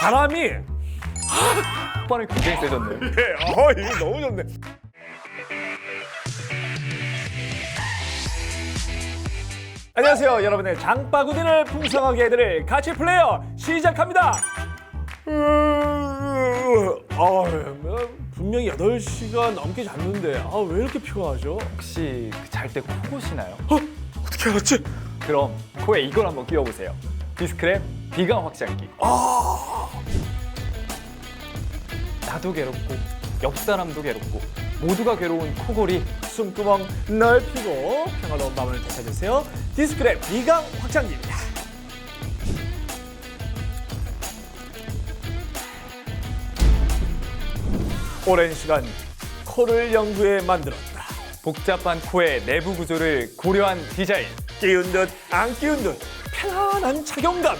바람이 오빠는 굉장히 세졌네요. 예, 어 이거 너무 좋네. 안녕하세요, 여러분의 장바구니를 풍성하게 해드릴 가치 플레이어 시작합니다. 아, 분명히 8시간 넘게 잤는데 아, 왜 이렇게 피곤하죠? 혹시 그잘때 코 고시나요? 어떻게 알았지? 그럼 코에 이걸 한번 끼워보세요. 디스크랩 비강 확장기. 나도 괴롭고 옆 사람도 괴롭고 모두가 괴로운 코골이 숨구멍 넓히고 평화로운 밤을 되찾으세요. 디스크랩 비강 확장기입니다. 오랜 시간 코를 연구해 만들었다. 복잡한 코의 내부 구조를 고려한 디자인. 끼운 듯 안 끼운 듯 편안한 착용감.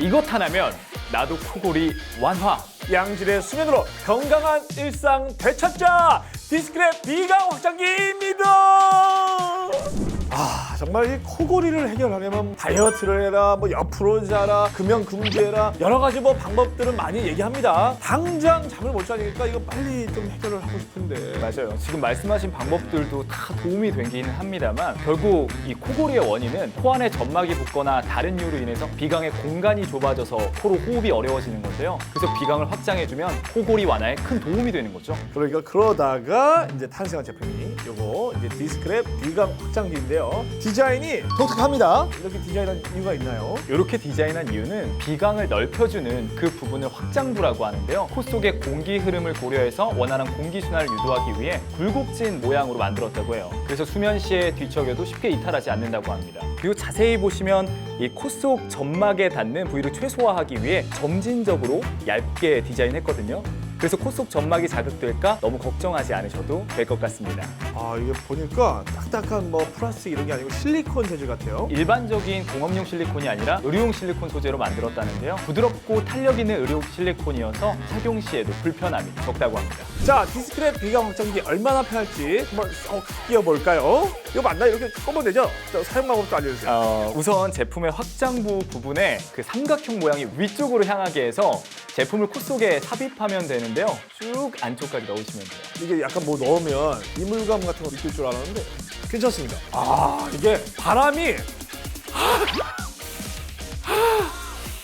이것 하나면 나도 코골이 완화. 양질의 수면으로 건강한 일상 되찾자 디스크랩 비강 확장기입니다. 아 정말 이 코골이를 해결하려면 다이어트를 해라 뭐 옆으로 자라 금연 금주해라 여러 가지 뭐 방법들은 많이 얘기합니다. 당장 잠을 못 자니까 이거 빨리 좀 해결을 하고 싶은데 맞아요. 지금 말씀하신 방법들도 다 도움이 되기는 합니다만 결국 이 코골이의 원인은 코 안에 점막이 붙거나 다른 이유로 인해서 비강의 공간이 좁아져서 코로 호흡이 어려워지는 건데요. 그래서 비강을 확장해주면 코골이 완화에 큰 도움이 되는 거죠. 그러니까 그러다가 이제 탄생한 제품이 요거 이제 디스크랩 비강 확장기인데요. 디자인 이 독특합니다. 이렇게 디자인한 이유가 있나요? 이렇게 디자인한 이유는 비강을 넓혀주는 그 부분을 확장부라고 하는데요. 코 속의 공기 흐름을 고려해서 원활한 공기 순환을 유도하기 위해 굴곡진 모양으로 만들었다고 해요. 그래서 수면 시에 뒤척여도 쉽게 이탈하지 않는다고 합니다. 그리고 자세히 보시면 이 코 속 점막에 닿는 부위를 최소화하기 위해 점진적으로 얇게 디자인했거든요. 그래서 코 속 점막이 자극될까 너무 걱정하지 않으셔도 될 것 같습니다. 아 이게 보니까 딱딱한 뭐 플라스틱 이런 게 아니고 실리콘 재질 같아요. 일반적인 공업용 실리콘이 아니라 의료용 실리콘 소재로 만들었다는데요. 부드럽고 탄력 있는 의료 실리콘이어서 착용 시에도 불편함이 적다고 합니다. 자 디스크랩 비강 확장기 얼마나 편할지 한번 쏙 끼워볼까요? 이거 맞나 이렇게 꼽으면 되죠? 자, 사용 방법도 알려주세요. 어, 우선 제품의 확장부 부분에 그 삼각형 모양이 위쪽으로 향하게 해서 제품을 코 속에 삽입하면 되는 데요. 쭉 안쪽까지 넣으시면 돼요. 이게 약간 뭐 넣으면 이물감 같은 거 느낄 줄 알았는데 괜찮습니다. 아 이게 바람이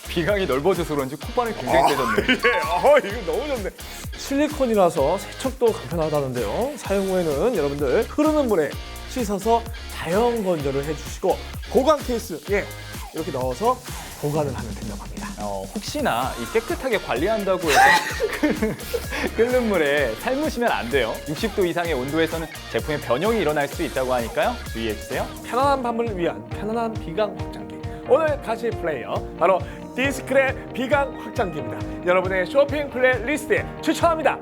비강이 넓어져서 그런지 콧바람이 굉장히 세졌네요. 예, 어, 이거 너무 좋네. 실리콘이라서 세척도 간편하다는데요. 사용 후에는 여러분들 흐르는 물에 씻어서 자연 건조를 해주시고 보관 케이스 예 이렇게 넣어서 보관을 하면 된다고 합니다. 어, 혹시나 이 깨끗하게 관리한다고 해서 끓는 물에 삶으시면 안 돼요. 60도 이상의 온도에서는 제품의 변형이 일어날 수 있다고 하니까요. 주의해 주세요. 편안한 밤을 위한 편안한 비강 확장기. 오늘 가시 플레이어 바로 디스크의 비강 확장기입니다. 여러분의 쇼핑 플레이리스트에 추천합니다.